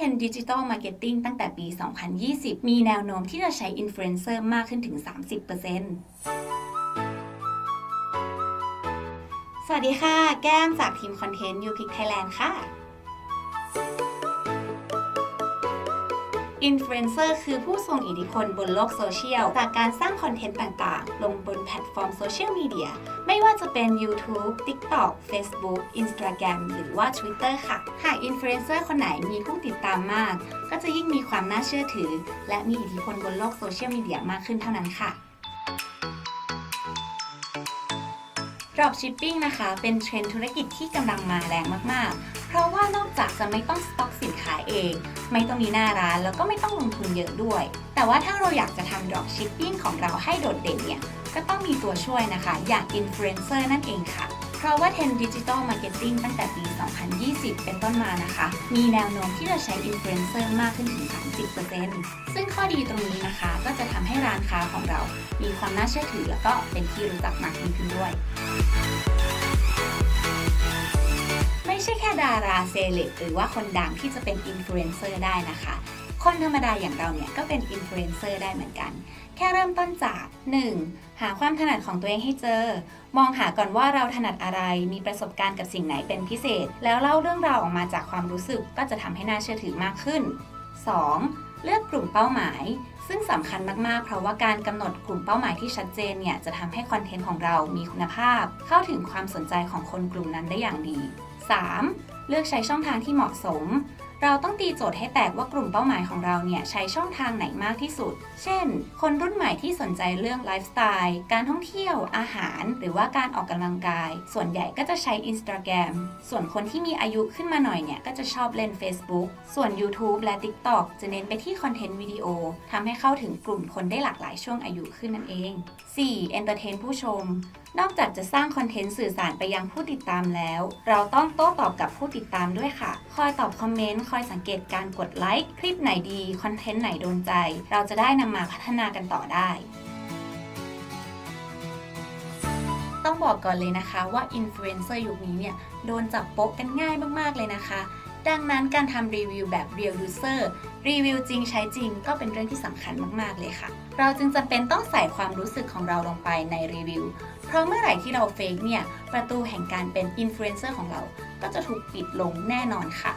เทรนด์ดิจิทัลมาร์เก็ตติ้งตั้งแต่ปี 2020 มีแนวโน้มที่จะใช้อินฟลูเอนเซอร์มากขึ้นถึง 30%สวัสดีค่ะ แก้มจากทีมคอนเทนต์ยูพิกไทยแลนด์ค่ะ อินฟลูเอนเซอร์คือผู้ทรงอิทธิพลบนโลกโซเชียล จากการสร้างคอนเทนต์ต่างๆ ลงบนแพลตฟอร์มโซเชียลมีเดีย ไม่ว่าจะเป็น YouTube, TikTok, Facebook, Instagram หรือว่า Twitter ค่ะ หากอินฟลูเอนเซอร์คนไหนมีผู้ติดตามมาก ก็จะยิ่งมีความน่าเชื่อถือ และมีอิทธิพลบนโลกโซเชียลมีเดียมากขึ้นเท่านั้นค่ะ Dropshipping นะคะ เป็นเทรนธุรกิจที่กำลังมาแรงมากๆ เพราะว่านอกจากจะไม่ต้องสต็อกสินค้าเอง ไม่ต้องมีหน้าร้านแล้วก็ไม่ต้องลงทุนเยอะด้วย แต่ว่าถ้าเราอยากจะทำ Dropshipping ของเราให้โดดเด่นเนี่ย ก็ต้องมีตัวช่วยนะคะ อย่าง Influencer นั่นเองค่ะ เพราะว่าเทรนด์ดิจิ t a ลมาร์เก็ตติ้งตั้งแต่ปี 2020 เป็นต้นมานะคะ มีแนวโน้มที่จะใช้อินฟลูเอนเซอร์มากขึ้นถึง 30%ซึ่งข้อดีตรงนี้นะคะ ก็จะทำให้ร้านค้าของเรา มีความน่าเชื่อถือ แล้วก็เป็นที่รู้จักมากยิ่งขึ้นด้วยไม่ใช่แค่ดาราเซเลบหรือว่าคนดังที่จะเป็นอินฟลูเอนเซอร์ได้นะคะ คนธรรมดาอย่างเราเนี่ยก็เป็นอินฟลูเอนเซอร์ได้เหมือนกัน แค่เริ่มต้นจาก 1. หาความถนัดของตัวเองให้เจอ มองหาก่อนว่าเราถนัดอะไร มีประสบการณ์กับสิ่งไหนเป็นพิเศษ แล้วเล่าเรื่องราวออกมาจากความรู้สึกก็จะทำให้น่าเชื่อถือมากขึ้น 2. เลือกกลุ่มเป้าหมาย ซึ่งสำคัญมากๆ เพราะว่าการกำหนดกลุ่มเป้าหมายที่ชัดเจนเนี่ยจะทำให้คอนเทนต์ของเรามีคุณภาพ เข้าถึงความสนใจของคนกลุ่มนั้นได้อย่างดี 3. เลือกใช้ช่องทางที่เหมาะสม เราต้องตีโจทย์ให้แตกว่ากลุ่มเป้าหมายของเราเนี่ยใช้ช่องทางไหนมากที่สุด เช่น คนรุ่นใหม่ที่สนใจเรื่องไลฟ์สไตล์ การท่องเที่ยว อาหาร หรือว่าการออกกำลังกาย ส่วนใหญ่ก็จะใช้ Instagram ส่วนคนที่มีอายุขึ้นมาหน่อยเนี่ยก็จะชอบเล่น Facebook ส่วน YouTube และ TikTok จะเน้นไปที่คอนเทนต์วิดีโอทำให้เข้าถึงกลุ่มคนได้หลากหลายช่วงอายุขึ้นนั่นเอง 4. Entertain ผู้ชมนอกจากจะสร้างคอนเทนต์สื่อสารไปยังผู้ติดตามแล้ว เราต้องโต้ตอบกับผู้ติดตามด้วยค่ะ คอยตอบคอมเมนต์ คอยสังเกตการกดไลค์ คลิปไหนดี คอนเทนต์ไหนโดนใจ เราจะได้นำมาพัฒนากันต่อได้ ต้องบอกก่อนเลยนะคะว่าอินฟลูเอนเซอร์ยุคนี้เนี่ย โดนจับโป๊ะกันง่ายมากๆเลยนะคะ ดังนั้นการทำรีวิวแบบ Real User รีวิวจริงใช้จริงก็เป็นเรื่องที่สำคัญมากๆเลยค่ะ เราจึงจำเป็นต้องใส่ความรู้สึกของเราลงไปในรีวิว เพราะเมื่อไหร่ที่เราเฟกเนี่ย ประตูแห่งการเป็นอินฟลูเอนเซอร์ของเรา ก็จะถูกปิดลงแน่นอนค่ะ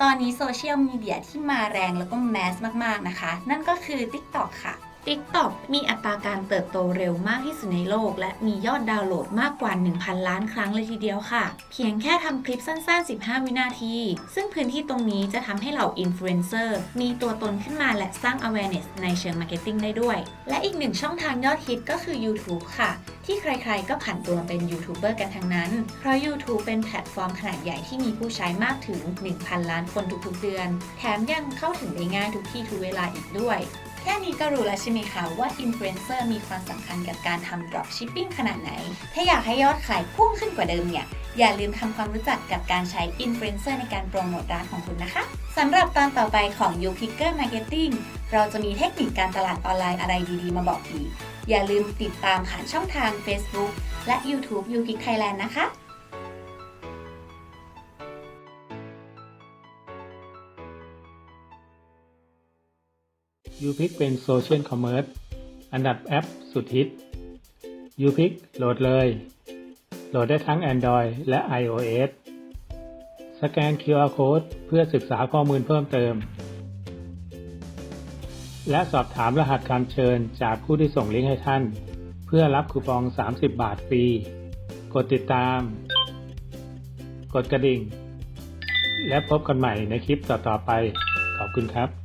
ตอนนี้โซเชียลมีเดียที่มาแรงแล้วก็แมสมากๆนะคะ นั่นก็คือ TikTok ค่ะ TikTok มีอัตราการเติบโตเร็วมากที่สุดในโลก และมียอดดาวน์โหลดมากกว่า 1,000 ล้านครั้งเลยทีเดียวค่ะ เพียงแค่ทำคลิปสั้น ๆ 15 วินาที ซึ่งพื้นที่ตรงนี้จะทำให้เหล่าอินฟลูเอนเซอร์มีตัวตนขึ้นมาและสร้าง awareness ในเชิง marketing ได้ด้วย และอีกหนึ่งช่องทางยอดฮิตก็คือ YouTube ค่ะ ที่ใครๆ ก็ผันตัวเป็นยูทูบเบอร์กันทั้งนั้น เพราะ YouTube เป็นแพลตฟอร์มขนาดใหญ่ที่มีผู้ใช้มากถึง 1,000 ล้านคนทุกๆ เดือน แถมยังเข้าถึงได้ง่ายทุกที่ทุกเวลาอีกด้วย แค่นี้ก็รู้แล้วใช่ไหมคะว่าอินฟลูเอนเซอร์มีความสำคัญกับการทำ dropshipping ขนาดไหน ถ้าอยากให้ยอดขายพุ่งขึ้นกว่าเดิมเนี่ย อย่าลืมทำความรู้จักกับการใช้อินฟลูเอนเซอร์ในการโปรโมทร้านของคุณนะคะ สำหรับตอนต่อไปของ You Picker Marketing เราจะมีเทคนิคการตลาดออนไลน์อะไรดีๆ มาบอกอีก อย่าลืมติดตามผ่านช่องทาง Facebook และ YouTube You Pick Thailand นะคะ ยูพิกเป็นโซเชียลคอมเมอร์สอันดับแอปสุดฮิตยูพิกโหลดเลย โหลดได้ทั้ง Android และ iOS สแกน QR Code เพื่อศึกษาข้อมูลเพิ่มเติม และสอบถามรหัสการเชิญจากผู้ที่ส่งลิงก์ให้ท่าน เพื่อรับคูปอง 30 บาทฟรี กดติดตาม กดกระดิ่ง และพบกันใหม่ในคลิปต่อๆไป ขอบคุณครับ